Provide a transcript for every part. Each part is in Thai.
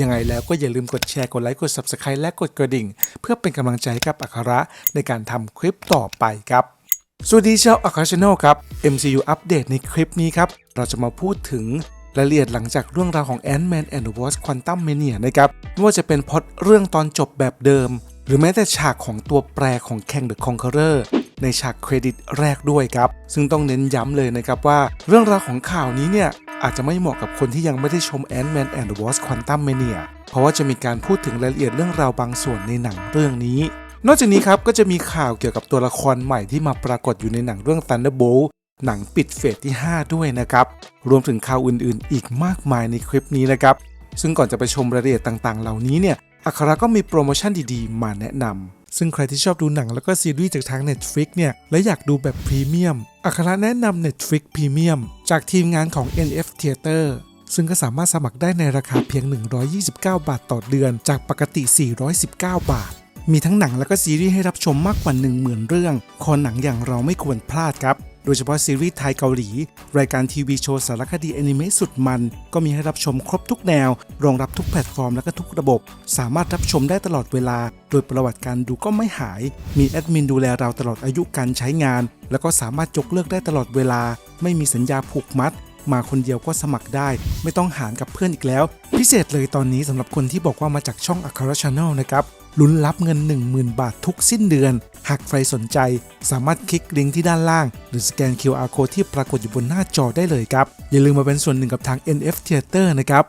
ยังไงแล้วก็อย่าลืมกดแชร์ กดไลค์ กด Subscribe และกดกระดิ่ง เพื่อเป็นกำลังใจกับอัคระในการทำคลิปต่อไปครับสวัสดีชาวอัครช n นลครับ MCU อัปเดตในคลิปนี้ครับ เราจะมาพูดถึงรายละเอียดหลังจากเรื่องราวของ Ant-Man and the Wasp Quantum Mania นะครับไม่ว่าจะเป็นพอตเรื่องตอนจบแบบเดิม หรือแม้แต่ฉากของตัวแปรของ Kang the Conqueror ในฉากเครดิตแรกด้วยครับ ซึ่งต้องเน้นย้ำเลยนะครับว่า เรื่องราวของข่าวนี้เนี่ย อาจจะไม่เหมาะกับคนที่ยังไม่ได้ชม Ant-Man and the Wasp Quantum Mania เพราะว่าจะมีการพูดถึงรายละเอียดเรื่องราวบางส่วนในหนังเรื่องนี้ นอกจากนี้ครับก็จะมีข่าวเกี่ยวกับตัวละครใหม่ที่มาปรากฏอยู่ในหนังเรื่อง Thunderbolt หนังปิดเฟสที่ 5 ด้วยนะครับ รวมถึงข่าวอื่นๆ อีกมากมายในคลิปนี้นะครับ ซึ่งก่อนจะไปชมรายละเอียดต่างๆ เหล่านี้เนี่ย อัคราก็มีโปรโมชั่นดีๆ มาแนะนำ ซึ่งใครที่ชอบดูหนังแล้วก็ซีรีส์จากทาง Netflix เนี่ยและอยากดูแบบพรีเมียมอัคราแนะนำ Netflix Premium จากทีมงานของ NF Theater ซึ่งก็สามารถสมัครได้ในราคาเพียง 129 บาทต่อเดือน จากปกติ 419 บาท มีทั้งหนังและก็ซีรีส์ให้รับชมมากกว่า 10,000 เรื่อง คอหนังอย่างเราไม่ควรพลาดครับ โดยเฉพาะซีรีส์ไทยเกาหลี รายการทีวีโชว์สารคดีแอนิเมะสุดมัน ก็มีให้รับชมครบทุกแนว รองรับทุกแพลตฟอร์มและก็ทุกระบบ สามารถรับชมได้ตลอดเวลา โดยประวัติการดูก็ไม่หาย มีแอดมินดูแลเราตลอดอายุการใช้งาน แล้วก็สามารถยกเลิกได้ตลอดเวลา ไม่มีสัญญาผูกมัดมาคนเดียวก็สมัครได้ ไม่ต้องหารกับเพื่อนอีกแล้ว พิเศษเลยตอนนี้สำหรับคนที่บอกว่ามาจากช่องอัครช n น l นะครับ ลุ้นรับเงิน 10,000 บาททุกสิ้นเดือน หากใครสนใจ สามารถคลิกลิงก์ที่ด้านล่าง หรือสแกน QR code ที่ปรากฏอยู่บนหน้าจอได้เลยครับ อย่าลืมมาเป็นส่วนหนึ่งกับทาง NF Theater นะครับ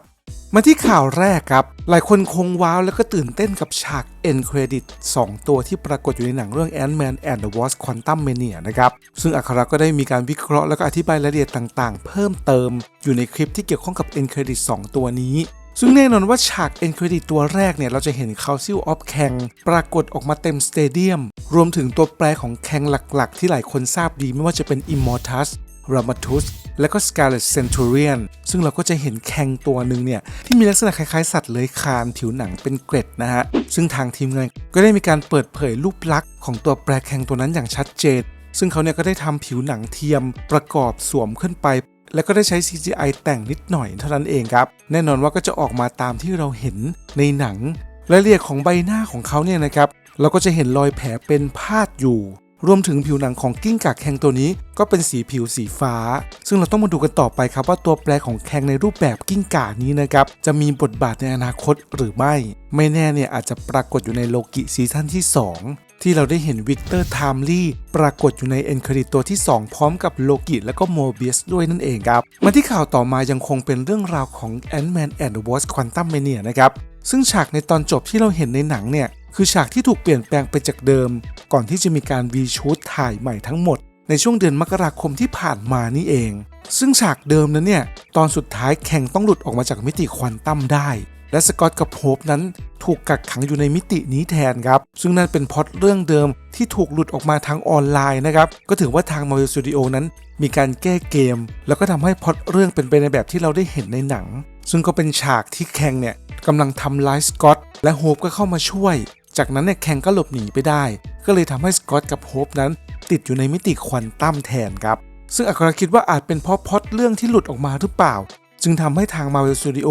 มาที่ข่าวแรกครับ หลายคนคงว้าวแล้วก็ตื่นเต้นกับฉาก end credit 2 ตัวที่ปรากฏอยู่ในหนังเรื่อง Ant-Man and the Wasp Quantum Mania นะครับ ซึ่งอัคราก็ได้มีการวิเคราะห์แล้วก็อธิบายรายละเอียดต่างๆ เพิ่มเติมอยู่ในคลิปที่เกี่ยวข้องกับ end credit 2 ตัวนี้ ซึ่งแน่นอนว่าฉาก end credit ตัวแรกเนี่ย เราจะเห็น Council of Kang ปรากฏออกมาเต็มสเตเดียม รวมถึงตัวแปรของ Kang หลักๆ ที่หลายคนทราบดีไม่ว่าจะเป็น Immortus รามาทุสและก็ Scarlet Centurion ซึ่งเราก็จะเห็นแคงตัวหนึ่งเนี่ย ที่มีลักษณะคล้ายๆ สัตว์เลื้อยคลานผิวหนังเป็นเกร็ดนะฮะ ซึ่งทางทีมงานก็ได้มีการเปิดเผยรูปลักษณ์ของตัวแปรแคงตัวนั้นอย่างชัดเจน ซึ่งเขาเนี่ยก็ได้ทำผิวหนังเทียมประกอบสวมขึ้นไป แล้วก็ได้ใช้ CGI แต่งนิดหน่อยเท่านั้นเองครับ แน่นอนว่าก็จะออกมาตามที่เราเห็นในหนังรายละเอียดของใบหน้าของเขาเนี่ยนะครับ เราก็จะเห็นรอยแผลเป็นพาดอยู่ รวมถึงผิวหนังของกิ้งก่าแคงตัวนี้ก็เป็นสีผิวสีฟ้า ซึ่งเราต้องมาดูกันต่อไปครับว่าตัวแปรของแคงในรูปแบบกิ้งก่านี้นะครับจะมีบทบาทในอนาคตหรือไม่ ไม่แน่เนี่ยอาจจะปรากฏอยู่ในโลกิซีซั่นที่ 2ที่เราได้เห็นวิกเตอร์ไทมลี่ปรากฏอยู่ในเอ็นคริตตัวที่ 2 พร้อมกับโลกิและก็โมเบียสด้วยนั่นเองครับ มาที่ข่าวต่อมายังคงเป็นเรื่องราวของ Ant-Man and the Wasp Quantum Mania นะครับ ซึ่งฉากในตอนจบที่เราเห็นในหนังเนี่ย คือฉากที่ถูกเปลี่ยนแปลงไปจากเดิม ก่อนที่จะมีการวีชูตถ่ายใหม่ทั้งหมด ในช่วงเดือนมกราคมที่ผ่านมานี่เอง ซึ่งฉากเดิมนั้นเนี่ย ตอนสุดท้ายแข่งต้องหลุดออกมาจากมิติควอนตัมได้ และสกอตกับโฮปนั้นถูกกักขังอยู่ในมิตินี้แทนครับ ซึ่งนั่นเป็นพอตเรื่องเดิมที่ถูกหลุดออกมาทางออนไลน์นะครับ ก็ถือว่าทาง Marvel Studio นั้น มีการแก้เกม แล้วก็ทำให้พอตเรื่องเป็นไปในแบบที่เราได้เห็นในหนัง ซึ่งก็เป็นฉากที่แคงเนี่ยกำลังทำร้ายสกอตและโฮปก็เข้ามาช่วย จากนั้นเนี่ยแคงก็หลบหนีไปได้ ก็เลยทำให้สกอตกับโฮปนั้น ติดอยู่ในมิติควอนตัมแทนครับ ซึ่งอัครคิดว่าอาจเป็นเพราะพอตเรื่องที่หลุดออกมาหรือเปล่า จึงทำให้ทาง Marvel Studio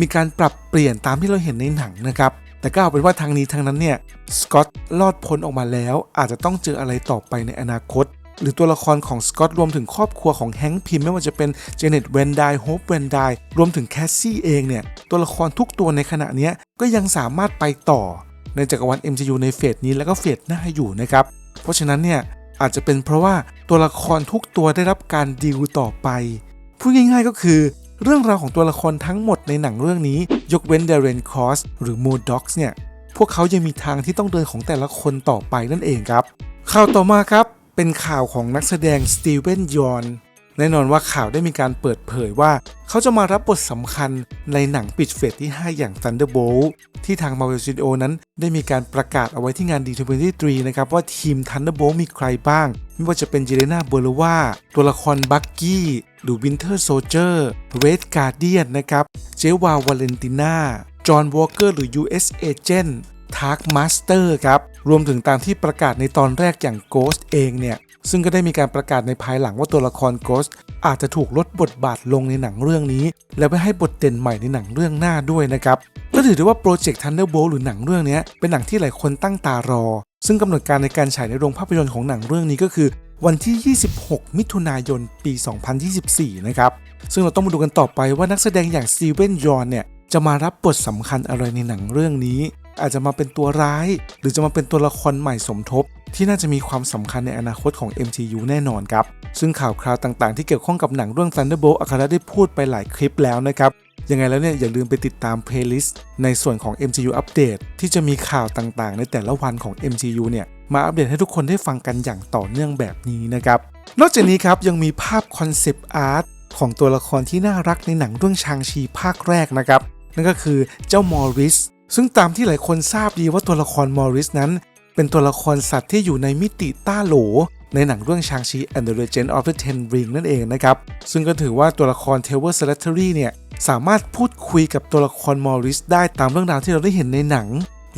มีการปรับเปลี่ยนตามที่เราเห็นในหนังนะครับ แต่ก็เอาเป็นว่าทางนี้ทางนั้นเนี่ยสกอตรอดพ้นออกมาแล้ว อาจจะต้องเจออะไรต่อไปในอนาคต หรือตัวละครของสกอตรวมถึงครอบครัวของแฮงค์พิมไม่ว่าจะเป็นเจเน็ตเวนไดโฮปเวนไดรวมถึงแคสซี่เองเนี่ยตัวละครทุกตัวในขณะนี้ก็ยังสามารถไปต่อ ในจักรวาล MCU ในเฟสนี้แล้วก็เฟสหน้าอยู่นะครับ เพราะฉะนั้นเนี่ยอาจจะเป็นเพราะว่าตัวละครทุกตัวได้รับการดีลต่อไป พูดง่ายๆก็คือ เรื่องราวของตัวละครทั้งหมดในหนังเรื่องนี้ ยกเว้นเดเรนคอสหรือมูด็อกส์เนี่ย พวกเขายังมีทางที่ต้องเดินของแต่ละคนต่อไปนั่นเองครับ ข่าวต่อมาครับ เป็นข่าวของนักแสดงสตีเวนยอน แน่นอนว่าข่าวได้มีการเปิดเผยว่า เขาจะมารับบทสำคัญในหนังปิดเฟสที่ 5 อย่าง Thunderbolt ที่ทาง Marvel Studio นั้นได้มีการประกาศเอาไว้ที่งาน D23 นะครับว่าทีม Thunderbolt มีใครบ้าง ไม่ว่าจะเป็นเจเลนาเบลวาตัวละครบักกี้หรือ Winter Soldier Red Guardian นะครับเจวาวาเลนติน่าจอห์นวอลเกอร์หรือ US Agent ทาร์กมาสเตอร์ครับ รวมถึงตามที่ประกาศในตอนแรกอย่าง Ghost เองเนี่ย ซึ่งก็ได้มีการประกาศในภายหลังว่าตัวละคร Ghost อาจจะถูกลดบทบาทลงในหนังเรื่องนี้ แล้วไปให้บทเด่นใหม่ในหนังเรื่องหน้าด้วยนะครับก็ถือได้ว่าโปรเจกต์ Thunderbolt หรือหนังเรื่องนี้เป็นหนังที่หลายคนตั้งตารอ ซึ่งกำหนดการในการฉายในโรงภาพยนตร์ของหนังเรื่องนี้ก็คือ วันที่ 26 มิถุนายน ปี 2024 นะครับ ซึ่งเราต้องมาดูกันต่อไปว่านักแสดงอย่างสตีเวนยอนเนี่ยจะมารับบทสำคัญอะไรในหนังเรื่องนี้ อาจจะมาเป็นตัวร้าย หรือจะมาเป็นตัวละครใหม่สมทบ ที่น่าจะมีความสำคัญในอนาคตของ MCU แน่นอนครับ ซึ่งข่าวคราวต่างๆ ที่เกี่ยวข้องกับหนังเรื่อง Thunderbolt อาคาระได้พูดไปหลายคลิปแล้วนะครับ ยังไงแล้วเนี่ยอย่าลืมไปติดตามเพลย์ลิสต์ในส่วนของ MCU อัปเดตที่จะมีข่าวต่างๆ ในแต่ละวันของ MCU เนี่ยมาอัปเดตให้ทุกคนได้ฟังกันอย่างต่อเนื่องแบบนี้นะครับ นอกจากนี้ครับยังมีภาพคอนเซปต์อาร์ตของตัวละครที่น่ารักในหนังเรื่องชางชีภาคแรกนะครับ นั่นก็คือเจ้ามอริสซึ่งตามที่หลายคนทราบดีว่าตัวละครมอริสนั้น เป็นตัวละครสัตว์ที่อยู่ในมิติต้าโหล ในหนังเรื่องชางชี and the Legend of the Ten Ring นั่นเองนะครับ ซึ่งก็ถือว่าตัวละครเทเวอร์ s ล a ต t รีเนี่ย สามารถพูดคุยกับตัวละครมอริสได้ตามเรื่องราวที่เราได้เห็นในหนัง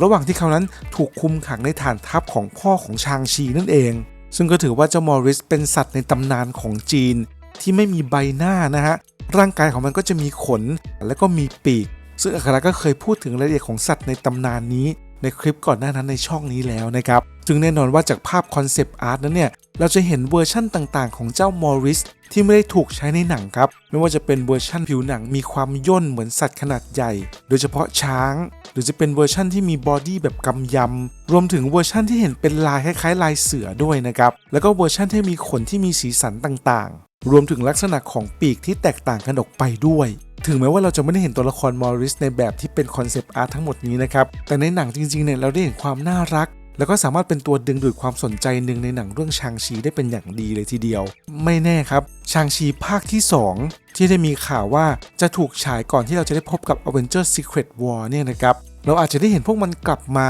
ระหว่างที่เขานั้นถูกคุมขังในฐานทัพของพ่อของชางชีนั่นเอง ซึ่งก็ถือว่าเจ้ามอริสเป็นสัตว์ในตำนานของจีน ที่ไม่มีใบหน้านะฮะร่างกายของมันก็จะมีขนและก็มีปีก ซึ่งอัคราก็เคยพูดถึงรายละเอียดของสัตว์ในตำนานนี้ ในคลิปก่อนหน้านั้นในช่องนี้แล้วนะครับจึงแน่นอนว่าจากภาพคอนเซปต์อาร์ตนั้นเนี่ยเราจะเห็นเวอร์ชั่นต่างๆ ของเจ้ามอริสที่ไม่ได้ถูกใช้ในหนังครับ ไม่ว่าจะเป็นเวอร์ชั่นผิวหนังมีความย่นเหมือนสัตว์ขนาดใหญ่ โดยเฉพาะช้าง หรือจะเป็นเวอร์ชั่นที่มีบอดี้แบบกำยำ รวมถึงเวอร์ชั่นที่เห็นเป็นลายคล้ายๆ ลายเสือด้วยนะครับ แล้วก็เวอร์ชั่นที่มีขนที่มีสีสันต่างๆ รวมถึงลักษณะของปีกที่แตกต่างกันออกไปด้วย ถึงแม้ว่าเราจะไม่ได้เห็นตัวละครมอริสในแบบที่เป็นคอนเซปต์อาร์ตทั้งหมดนี้นะครับ แต่ในหนังจริงๆเนี่ยเราได้เห็นความน่ารัก แล้วก็สามารถเป็นตัวดึงดูดความสนใจหนึ่งในหนังเรื่องชางชีได้เป็นอย่างดีเลยทีเดียว ไม่แน่ครับ ชางชีภาคที่ 2 ที่ได้มีข่าวว่าจะถูกฉายก่อนที่เราจะได้พบกับ Avengers Secret War เนี่ยนะครับเราอาจจะได้เห็นพวกมันกลับมา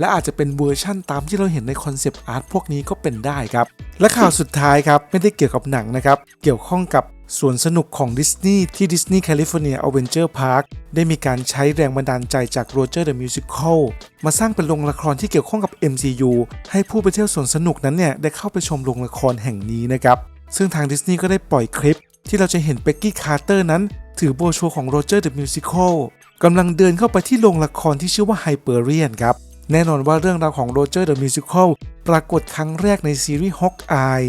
และอาจจะเป็นเวอร์ชั่นตามที่เราเห็นในคอนเซปต์อาร์ตพวกนี้ก็เป็นได้ครับ และข่าวสุดท้ายครับไม่ได้เกี่ยวกับหนังนะครับ เกี่ยวข้องกับสวนสนุกของดิสนีย์ที่ดิสนีย์แคลิฟอร์เนียอเวนเจอร์พาร์คได้มีการใช้แรงบันดาลใจจากโรเจอร์เดอะมิวสิคลมาสร้างเป็นโรงละครที่เกี่ยวข้องกับ MCU ให้ผู้ไปเที่ยวสวนสนุกนั้นเนี่ยได้เข้าไปชมโรงละครแห่งนี้นะครับ ซึ่งทางดิสนีย์ก็ได้ปล่อยคลิป ที่เราจะเห็นเ e กกี้คาร์เตอร์นั้น ถือโบชัวของโรเจอร์เดอะมิวสิคลกำลังเดินเข้าไปที่โรงละครที่ชื่อว่าไฮเปอร์เรียนครับ แน่นอนว่าเรื่องราวของโรเจอร์เดอะมิวสิคลปรากฏครั้งแรกในซีรีส์ฮอกอาย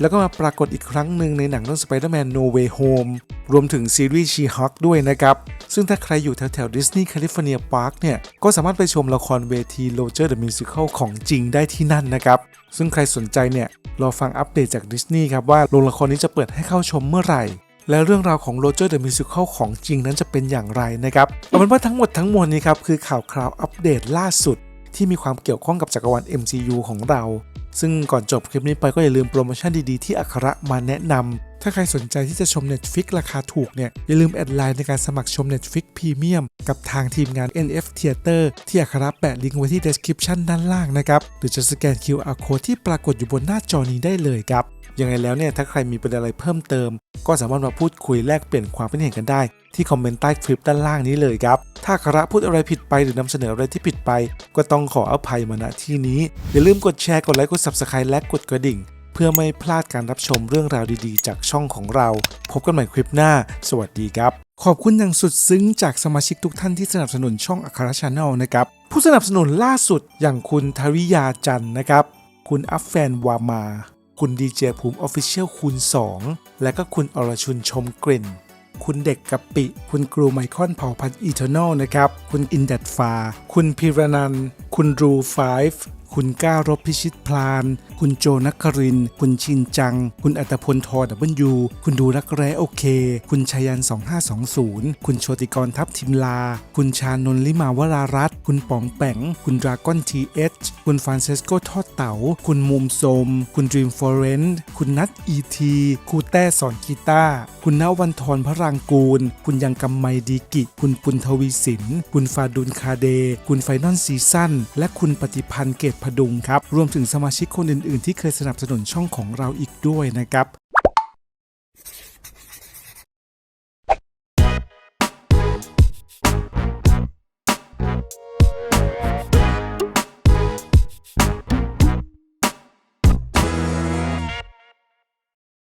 แล้วก็มาปรากฏอีกครั้งหนึ่งในหนังเรื่อง Spider-Man No Way Home รวมถึงซีรีส์ She-Hulk ด้วยนะครับ ซึ่งถ้าใครอยู่แถวแถวดิสนีย์แคลิฟอร์เนียพาร์คเนี่ย ก็สามารถไปชมละครเวที Roger the Musical ของจริงได้ที่นั่นนะครับ ซึ่งใครสนใจเนี่ย รอฟังอัปเดตจากดิสนีย์ครับว่าโรงละครนี้จะเปิดให้เข้าชมเมื่อไหร่ และเรื่องราวของ Roger the Musical ของจริงนั้นจะเป็นอย่างไรนะครับเอาเป็นว่าทั้งหมดทั้งมวลนี้ครับคือข่าวคราวอัปเดตล่าสุด ที่มีความเกี่ยวข้องกับจักรวาล MCU ของเรา ซึ่งก่อนจบคลิปนี้ไปก็อย่าลืมโปรโมชั่นดีๆที่อัคระมาแนะนำ ถ้าใครสนใจที่จะชม Netflix ราคาถูกเนี่ย อย่าลืมแอดไลน์ในการสมัครชม Netflix Premium กับทางทีมงาน NF Theater ที่อัคระแปะลิงก์ไว้ที่ description ด้านล่างนะครับ หรือจะสแกน QR code ที่ปรากฏอยู่บนหน้าจอนี้ได้เลยครับยังไงแล้วเนี่ยถ้าใครมีประเด็นอะไรเพิ่มเติม ก็สามารถมาพูดคุยแลกเปลี่ยนความคิดเห็นกันได้ ที่คอมเมนต์ใต้คลิปด้านล่างนี้เลยครับ ถ้าคาระพูดอะไรผิดไปหรือนำเสนออะไรที่ผิดไป ก็ต้องขออภัยมาณที่นี้ อย่าลืมกดแชร์กดไลค์กด Subscribe และกดกระดิ่ง เพื่อไม่พลาดการรับชมเรื่องราวดีๆ จากช่องของเรา พบกันใหม่คลิปหน้า สวัสดีครับขอบคุณอย่างสุดซึ้งจากสมาชิกทุกท่านที่สนับสนุนช่องอัครชาแนลนะครับ ผู้สนับสนุนล่าสุดอย่างคุณทริยาจันนะครับ คุณอัฟแฟนวามา คุณดีเจภูมิออฟฟิเชียลคูณ 2 และก็คุณอรชุนชมกลิ่น คุณเด็กกะปิ คุณครูไมคอนเผ่าพันธุ์อีเทอร์นอลนะครับ คุณอินเดดฟา คุณพิรนันท์คุณรูไฟฟ์ คุณก้ารบพิชิตพลาน คุณโจนักคริน คุณชินจัง คุณอัตพลทอดับเบิลยู คุณดูรักแร้โอเค คุณชยัน 2520 คุณโชติกรทัพทิมลา คุณชานนลิมาวรารัตคุณป๋องแป๋ง คุณดราก้อนทีเอชคุณฟรานเซสโกทอดเต๋า คุณมุมโสม คุณดรีมฟอเรนต์คุณนัทอีทีครูแต้สอนกีตาร์ คุณนวันทรพระรางกูล คุณยังกำไมดีกิคุณปุณทวีสิน คุณฟาดุลคาเด คุณไฟนอลซีซั่น และคุณปฏิพันธ์เกตพดุงครับ รวมถึงสมาชิกคนอื่น ๆ ที่เคยสนับสนุนช่องของเราอีกด้วยนะครับ